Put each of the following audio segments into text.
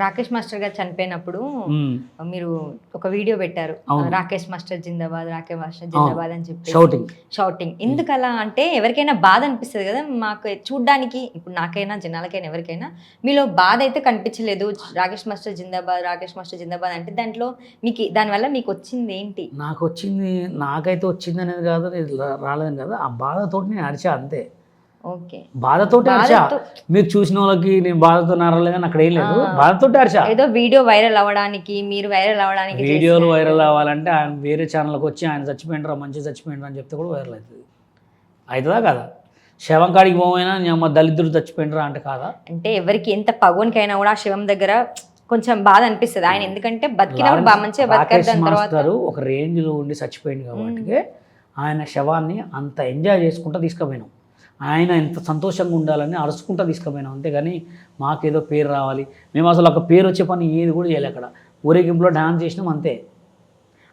Rakesh master గారు చనిపోయినప్పుడు. మీరు ఒక వీడియో పెట్టారు. రాకేష్ మాస్టర్ జిందాబాద్ రాకేష్ మాస్టర్ జిందాబాద్ అని చెప్పి షౌటింగ్ షౌటింగ్ ఎందుకు అలా అంటే ఎవరికైనా బాధ అనిపిస్తుంది కదా మాకు చూడ్డానికి ఇప్పుడు నాకైనా జనాలకైనా ఎవరికైనా మీలో బాధ అయితే కనిపించలేదు. రాకేష్ మాస్టర్ జిందాబాద్ రాకేష్ మాస్టర్ జిందాబాద్ అంటే దాంట్లో మీకు దానివల్ల మీకు వచ్చింది ఏంటి? నాకు వచ్చింది నాకైతే వచ్చింది అనేది కాదు రాలేదని కాదు. ఆ బాధతోటి నేను అరిచా అంతే. బాధతోటి అరిచా. బాధతో- మీరు చూసిన వాళ్ళకి నేను బాధతో నరలేదని అక్కడ ఏం లేదు. ఆ. బాధతోటి అరిచా. ఏదో వీడియో వైరల్ అవ్వడానికి మీరు వైరల్ అవ్వడానికి వీడియోలు వైరల్ అవ్వాలంటే ఆయన వేరే ఛానల్కి వచ్చి ఆయన చచ్చిపోయినరా మంచి చచ్చిపోయినరా అని చెప్తే కూడా వైరల్ అవుతుంది అవుతుందా కదా? శవం కాడికి పోమైనా నీ అమ్మ దళితుడు చచ్చిపోయినరా అంటే కాదా? అంటే ఎవరికి ఎంత పగోనికైనా కూడా ఆ శివం దగ్గర కొంచెం బాధ అనిపిస్తుంది. ఆయన ఎందుకంటే బతికినప్పుడు మంచిగా బతికారు తర్వాత మాస్టరు ఒక రేంజ్లో ఉండి చచ్చిపోయింది కాబట్టి ఆయన శవాన్ని అంత ఎంజాయ్ చేసుకుంటూ తీసుకుపోయినాం. ఆయన ఎంత సంతోషంగా ఉండాలని అరుచుకుంటూ తీసుకుపోయినాం. అంతేగాని మాకేదో పేరు రావాలి. మేము అసలు ఒక పేరు వచ్చే పని ఏది కూడా చేయలే అక్కడ. ఊరేగింపులో డాన్స్ చేసినాం అంతే.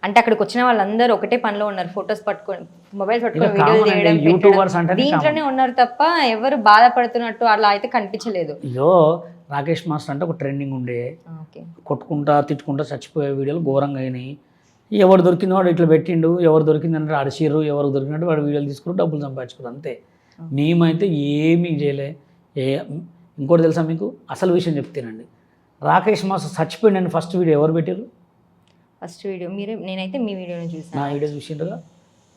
అంటే అక్కడికి వచ్చిన వాళ్ళందరూ ఒకటే పనిలో ఉన్నారు. ఫొటోస్ పట్టుకొని మొబైల్ పట్టుకొని వీడియోలు చేయడం. యూట్యూబర్స్ దీంట్లోనే ఉన్నారు తప్ప ఎవరు బాధపడుతున్నట్టు అలా అయితే కనిపించలేదు. ఇదో రాకేష్ మాస్టర్ అంటే ఒక ట్రెండింగ్ ఉండే. కొట్టుకుంటా తిట్టుకుంటా చచ్చిపోయే వీడియోలు ఘోరంగా అయినాయి. ఎవరు దొరికిందో వాడు ఇట్లా పెట్టిండు ఎవరు దొరికిందంటే అడిచిర్రు ఎవరు దొరికినట్టు వాడు వీడియోలు తీసుకుని డబ్బులు సంపాదించుకున్నారు అంతే. మేమైతే ఏమీ చేయలే. ఏ ఇంకోటి తెలుసా మీకు? అసలు విషయం చెప్తానండి. రాకేష్ మాస్టర్ చచ్చిపోయిండని ఫస్ట్ వీడియో ఎవరు పెట్టారు ఫస్ట్ వీడియో మీరే నేనైతే మీ వీడియోని నా చూసాను వీడియో చూసిండ్రుగా?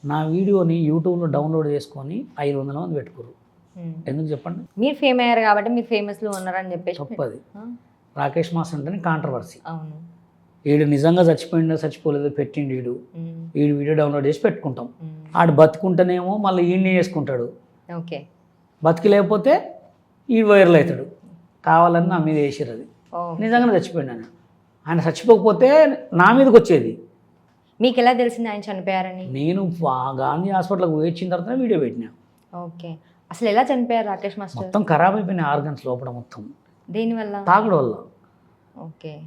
నా వీడియోని యూట్యూబ్లో డౌన్లోడ్ చేసుకొని ఐదు వందల మంది పెట్టుకోరు. ఎందుకు చెప్పండి? మీరు ఫేమ్ అయ్యారు కాబట్టి మీరు ఫేమస్లో ఉన్నారని చెప్పేసి తప్పది. రాకేష్ మాస్టర్ అంటేనే కాంట్రవర్సీ అవును. వీడు నిజంగా చచ్చిపోయిండో చచ్చిపోలేదో పెట్టిండు వీడు వీడు వీడియో డౌన్లోడ్ చేసి పెట్టుకుంటాం. ఆడు బతుకుంటేనేమో మళ్ళీ ఈయన్ని చేసుకుంటాడు. ఓకే. బతికి లేకపోతే ఈ వైరల్ అవుతాడు. కావాలని నా మీద వేసిర్రు అది. నిజంగానే చచ్చిపోయాడు ఆయన చచ్చిపోకపోతే నా మీదకి వచ్చేది. మీకు ఎలా తెలిసింది ఆయన చనిపోయారని? నేను గాంధీ హాస్పిటల్కి వచ్చిన తర్వాత వీడియో పెట్టినా. ఓకే. అసలు ఎలా చనిపోయారు రాకేష్ మాస్టర్? మొత్తం ఖరాబ్ అయిపోయినాయి ఆర్గన్స్ లోపల మొత్తం. దేనివల్ల? తాగుడు వల్ల. ఓకే.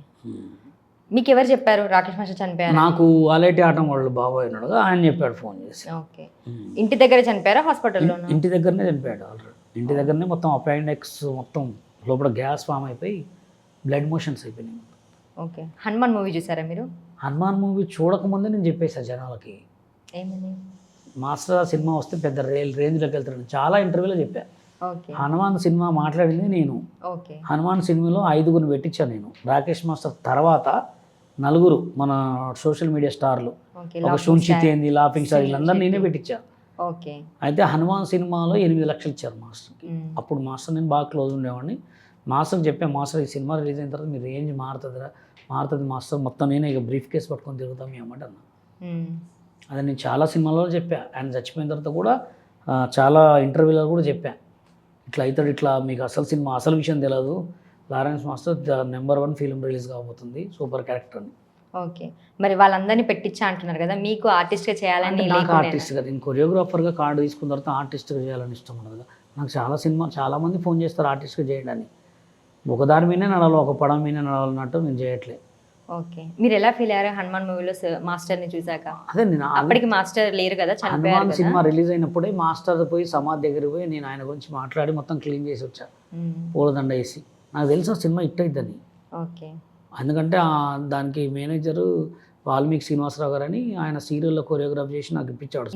మీకు ఎవరు చెప్పారు రాకేష్ మాస్టర్ చనిపోయారు నాకు వాలేటి ఆటం వాళ్ళు బాబాయ్ ఉన్నాడు ఆయన చెప్పాడు ఫోన్ చేసి. ఓకే. ఇంటి దగ్గర చనిపోయారా హాస్పిటల్లో ఇంటి దగ్గరనే చనిపోయాడు ఆల్రెడీ. ఇంటి దగ్గరనే మొత్తం అపాయిండెక్స్ మొత్తం లోపల గ్యాస్ ఫామ్ అయిపోయి బ్లడ్ మోషన్స్ అయిపోయినాయి ఓకే. హనుమాన్ మూవీ చూసారా మీరు? హనుమాన్ మూవీ చూడకముందే నేను చెప్పేసా జనాలకి. ఏమని? మాస్టర్ సినిమా వస్తే పెద్ద రేల్ రేంజ్లోకి వెళ్తాడు చాలా ఇంటర్వ్యూలో చెప్పా. ఓకే. హనుమాన్ సినిమా మాట్లాడింది నేను. ఓకే. హనుమాన్ సినిమాలో ఐదుగురిని పెట్టించాను నేను. రాకేష్ మాస్టర్ తర్వాత నలుగురు మన సోషల్ మీడియా స్టార్లు. ఒక శుంచిత్ ఏంది లాఫింగ్ స్టార్ వీళ్ళందరూ నేనే పెట్టించా. ఓకే. అయితే హనుమాన్ సినిమాలో ఎనిమిది లక్షలు ఇచ్చారు మాస్టర్కి అప్పుడు మాస్టర్ నేను బాగా క్లోజ్ ఉండేవాడిని. మాస్టర్కి చెప్పాను మాస్టర్ ఈ సినిమా రిలీజ్ అయిన తర్వాత మీ రేంజ్ మారుతుందిరా. మారుతుంది మాస్టర్. మొత్తం నేనే ఇక బ్రీఫ్ కేస్ పట్టుకొని తిరుగుతాం అన్నమాట అన్న. అది నేను చాలా సినిమాలలో చెప్పా. ఆయన చచ్చిపోయిన తర్వాత కూడా చాలా ఇంటర్వ్యూలో కూడా చెప్పా. ఇట్లా అవుతాడు ఇట్లా మీకు అసలు సినిమా అసలు విషయం తెలియదు Lawrence master the number one film release కాబోతుంది. సూపర్ క్యారెక్టర్ అని ఓకే. మరి వాళ్ళందరినీ పెట్టించా అంటున్నారు కదా మీకు ఆర్టిస్ట్గా చేయాలని నాకు లేకుండేనా? ఆర్టిస్ట్గా నేను కొరియోగ్రాఫర్గా కార్డు తీసుకున్న తర్వాత ఆర్టిస్ట్గా చేయాలని ఇష్టం ఉండదు కదా. నాకు చాలా సినిమా చాలామంది ఫోన్ చేస్తారు ఆర్టిస్ట్గా చేయండి అని. ఒక దాని మీదే నడాలి ఒక పడం మీద నడాలన్నట్టు నేను చేయట్లే. ఓకే. మీరు ఎలా ఫీల్ అయ్యారు హనుమాన్ మూవీలో మాస్టర్ని చూసాక? అదే నేను అప్పటికి మాస్టర్ లేరు కదా హనుమాన్ సినిమా రిలీజ్ అయినప్పుడే మాస్టర్ పోయి సమాధి దగ్గరికి పోయి నేను ఆయన గురించి మాట్లాడి మొత్తం క్లీన్ చేసి వచ్చా. మ్మ్. పూలదండ వేసి. నాకు తెలిసిన సినిమా హిట్ అవుతుందని ఓకే. ఎందుకంటే దానికి మేనేజరు వాల్మీకి శ్రీనివాసరావు గారు అని ఆయన సీరియల్లో కొరియోగ్రాఫ్ చేసి నాకు ఇప్పించాడు.